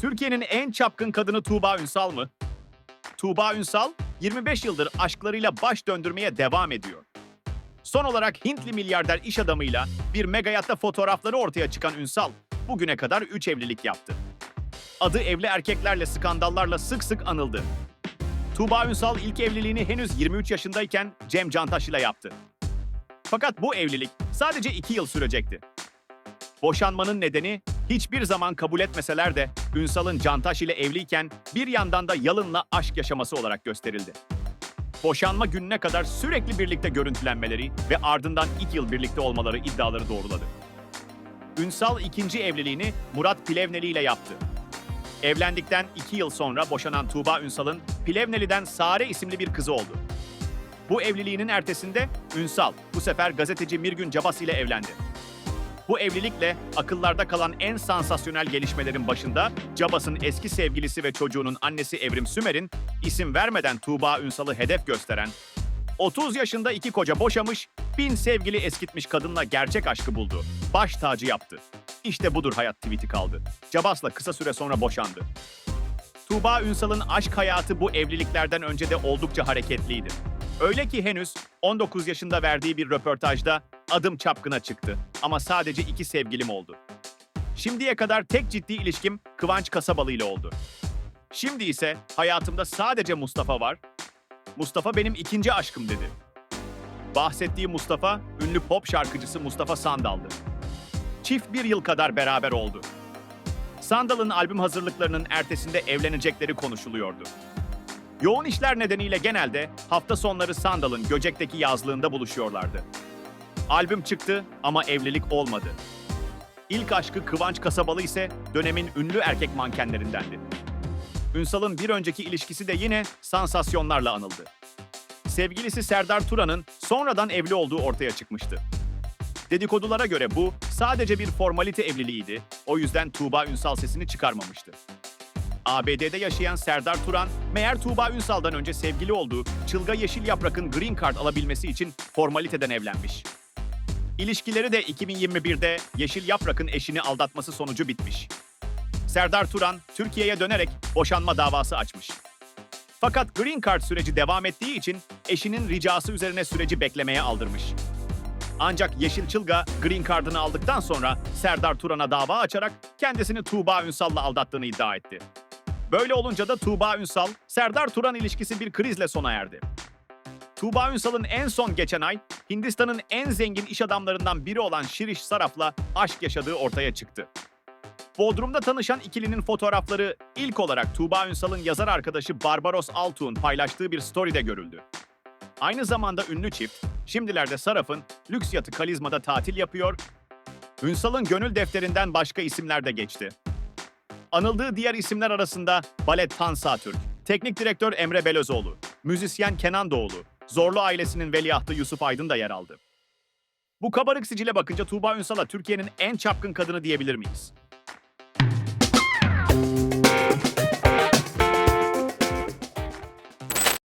Türkiye'nin en çapkın kadını Tuğba Ünsal mı? Tuğba Ünsal 25 yıldır aşklarıyla baş döndürmeye devam ediyor. Son olarak Hintli milyarder iş adamıyla bir megayatta fotoğrafları ortaya çıkan Ünsal bugüne kadar 3 evlilik yaptı. Adı evli erkeklerle skandallarla sık sık anıldı. Tuğba Ünsal ilk evliliğini henüz 23 yaşındayken Cem Cantaş ile yaptı. Fakat bu evlilik sadece 2 yıl sürecekti. Boşanmanın nedeni hiçbir zaman kabul etmeseler de Ünsal'ın Cantaş ile evliyken bir yandan da Yalın'la aşk yaşaması olarak gösterildi. Boşanma gününe kadar sürekli birlikte görüntülenmeleri ve ardından iki yıl birlikte olmaları iddiaları doğruladı. Ünsal ikinci evliliğini Murat Plevneli ile yaptı. Evlendikten iki yıl sonra boşanan Tuğba Ünsal'ın Plevneli'den Sare isimli bir kızı oldu. Bu evliliğinin ertesinde Ünsal bu sefer gazeteci Mirgün Cabas ile evlendi. Bu evlilikle akıllarda kalan en sansasyonel gelişmelerin başında Cabas'ın eski sevgilisi ve çocuğunun annesi Evrim Sümer'in isim vermeden Tuğba Ünsal'ı hedef gösteren 30 yaşında iki koca boşamış, bin sevgili eskitmiş kadınla gerçek aşkı buldu. Baş tacı yaptı. İşte budur hayat tweet'i kaldı. Cabas'la kısa süre sonra boşandı. Tuğba Ünsal'ın aşk hayatı bu evliliklerden önce de oldukça hareketliydi. Öyle ki henüz 19 yaşında verdiği bir röportajda adım çapkına çıktı ama sadece iki sevgilim oldu. Şimdiye kadar tek ciddi ilişkim Kıvanç Kasabalı ile oldu. Şimdi ise hayatımda sadece Mustafa var. Mustafa benim ikinci aşkım dedi. Bahsettiği Mustafa, ünlü pop şarkıcısı Mustafa Sandal'dı. Çift bir yıl kadar beraber oldu. Sandal'ın albüm hazırlıklarının ertesinde evlenecekleri konuşuluyordu. Yoğun işler nedeniyle genelde hafta sonları Sandal'ın Göcek'teki yazlığında buluşuyorlardı. Albüm çıktı ama evlilik olmadı. İlk aşkı Kıvanç Kasabalı ise dönemin ünlü erkek mankenlerindendi. Ünsal'ın bir önceki ilişkisi de yine sansasyonlarla anıldı. Sevgilisi Serdar Turan'ın sonradan evli olduğu ortaya çıkmıştı. Dedikodulara göre bu sadece bir formalite evliliğiydi. O yüzden Tuğba Ünsal sesini çıkarmamıştı. ABD'de yaşayan Serdar Turan, meğer Tuğba Ünsal'dan önce sevgili olduğu Çılga Yeşil Yaprak'ın Green Card alabilmesi için formaliteden evlenmiş. İlişkileri de 2021'de Yeşil Yaprak'ın eşini aldatması sonucu bitmiş. Serdar Turan, Türkiye'ye dönerek boşanma davası açmış. Fakat Green Card süreci devam ettiği için eşinin ricası üzerine süreci beklemeye aldırmış. Ancak Yeşil Çılga Green Card'ını aldıktan sonra Serdar Turan'a dava açarak kendisini Tuğba Ünsal'la aldattığını iddia etti. Böyle olunca da Tuğba Ünsal, Serdar Turan ilişkisi bir krizle sona erdi. Tuğba Ünsal'ın en son geçen ay Hindistan'ın en zengin iş adamlarından biri olan Şiriş Saraf'la aşk yaşadığı ortaya çıktı. Bodrum'da tanışan ikilinin fotoğrafları ilk olarak Tuğba Ünsal'ın yazar arkadaşı Barbaros Altuğ'un paylaştığı bir story'de görüldü. Aynı zamanda ünlü çift, şimdilerde Saraf'ın lüks yatı Kalizma'da tatil yapıyor, Ünsal'ın gönül defterinden başka isimler de geçti. Anıldığı diğer isimler arasında balet Tansa Türk, teknik direktör Emre Belözoğlu, müzisyen Kenan Doğulu, Zorlu ailesinin veliahtı Yusuf Aydın da yer aldı. Bu kabarık sicile bakınca Tuğba Ünsal'a Türkiye'nin en çapkın kadını diyebilir miyiz?